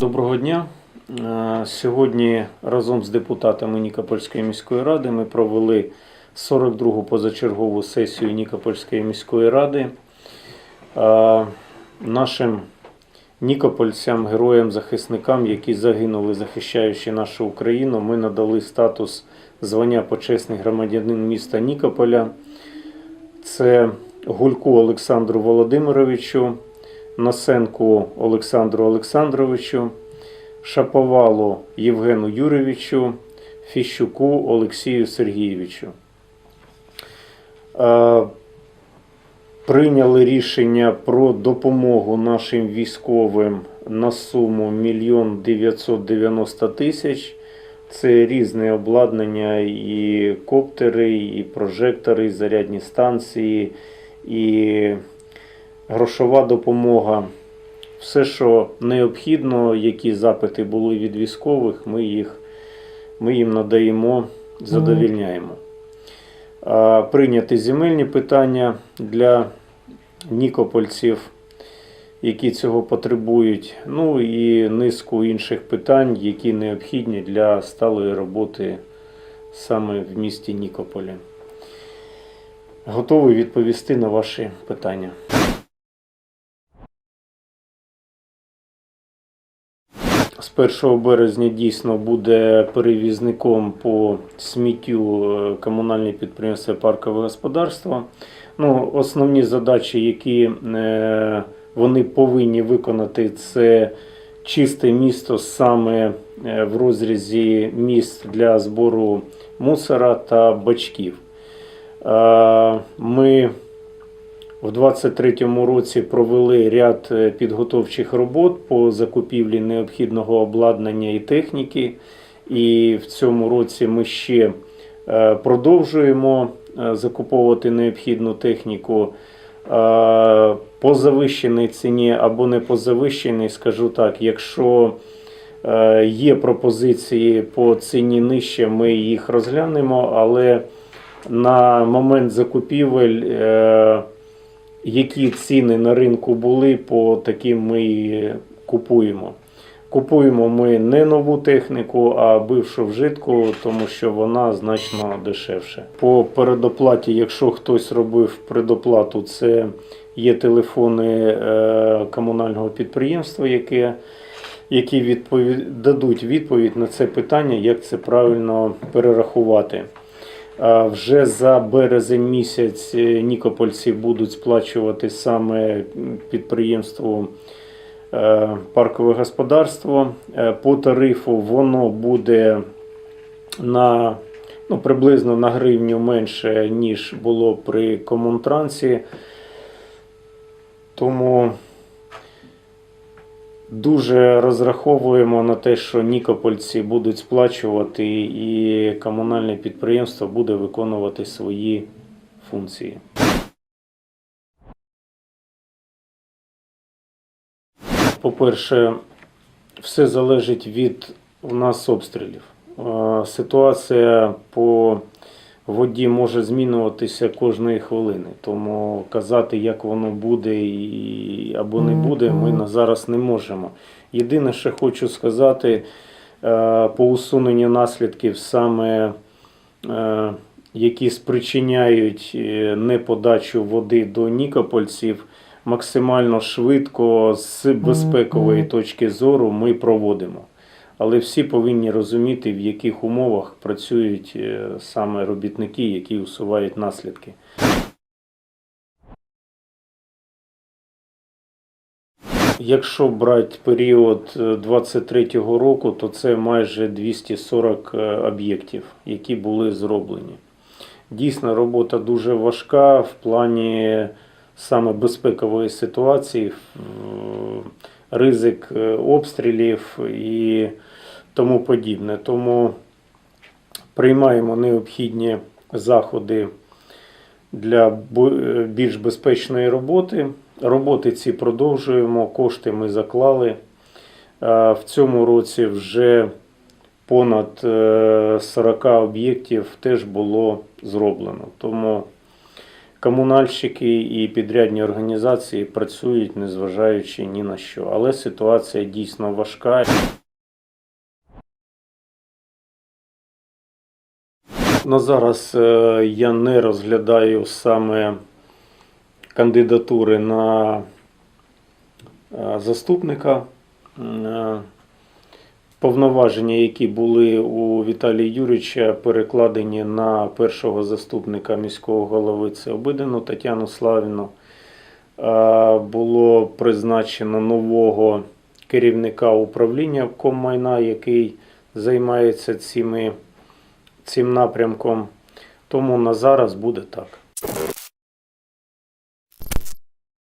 Доброго дня. Е, Сьогодні разом з депутатами Нікопольської міської ради ми провели 42-гу позачергову сесію Нікопольської міської ради. Е, Нашим нікопольцям, героям, захисникам, які загинули, захищаючи нашу Україну, ми надали статус звання почесний громадянин міста Нікополя. Це Гульку Олександру Володимировичу, Носенку Олександру Олександровичу, Шаповалу Євгену Юрійовичу, Фіщуку Олексію Сергійовичу. Е, Прийняли рішення про допомогу нашим військовим на суму 1 990 тисяч. Це різне обладнання, і коптери, і прожектори, і зарядні станції, і грошова допомога. Все, що необхідно, які запити були від військових, ми, їх, ми їм надаємо, задовільняємо. А, Прийняти земельні питання для нікопольців, які цього потребують. Ну і низку інших питань, які необхідні для сталої роботи саме в місті Нікополі. Готовий відповісти на ваші питання. З 1 березня дійсно буде перевізником по сміттю е, комунальне підприємство Паркове господарство. Ну, основні задачі, які е, вони повинні виконати, це чисте місто саме е, в розрізі міст для збору мусора та бачків. Ми в 2023 році провели ряд е, підготовчих робот по закупівлі необхідного обладнання і техніки. І в цьому році ми ще е, продовжуємо е, закуповувати необхідну техніку. По завищеній ціні або не по завищеній, скажу так, якщо є пропозиції по ціні нижче, ми їх розглянемо, але на момент закупівель. Які ціни на ринку були, по таким ми і купуємо. Купуємо ми не нову техніку, а бившу вжитку, тому що вона значно дешевше. По передоплаті, якщо хтось робив предоплату, це є телефони е, комунального підприємства, яке, які відповідь, дадуть відповідь на це питання, як це правильно перерахувати. Вже за березень місяць е, нікопольці будуть сплачувати саме підприємству е, паркове господарство. Е, По тарифу воно буде на ну, приблизно на гривню менше, ніж було при комунтрансі. Тому Дуже розраховуємо на те, що нікопольці будуть сплачувати і комунальне підприємство буде виконувати свої функції. По-перше, все залежить від у нас обстрілів. Е, Ситуація по воді може змінюватися кожної хвилини. Тому казати, як воно буде і, або не буде, ми на зараз не можемо. Єдине, що хочу сказати, е, по усуненню наслідків саме. е, Які спричиняють е, неподачу води до нікопольців, максимально швидко з безпекової точки зору ми проводимо. Але всі повинні розуміти, в яких умовах працюють е, саме робітники, які усувають наслідки. Якщо брати період 23-го року, то це майже 240 е, об'єктів, які були зроблені. Дійсно, робота дуже важка в плані саме безпекової ситуації, ризик е, обстрілів і тому подібне. Тому приймаємо необхідні заходи для е, більш безпечної роботи. Роботи ці продовжуємо, кошти ми заклали. Е, В цьому році вже понад е, 40 об'єктів теж було зроблено. Тому комунальщики і підрядні організації працюють, незважаючи ні на що. Але ситуація дійсно важка. На зараз е, я не розглядаю саме кандидатури на е, заступника. Е, Повноваження, які були у Віталія Юрійовича, перекладені на першого заступника міського голови це Обидину Тетяну Славіну. Було призначено нового керівника управління коммайна, який займається цими, цим напрямком. Тому на зараз буде так.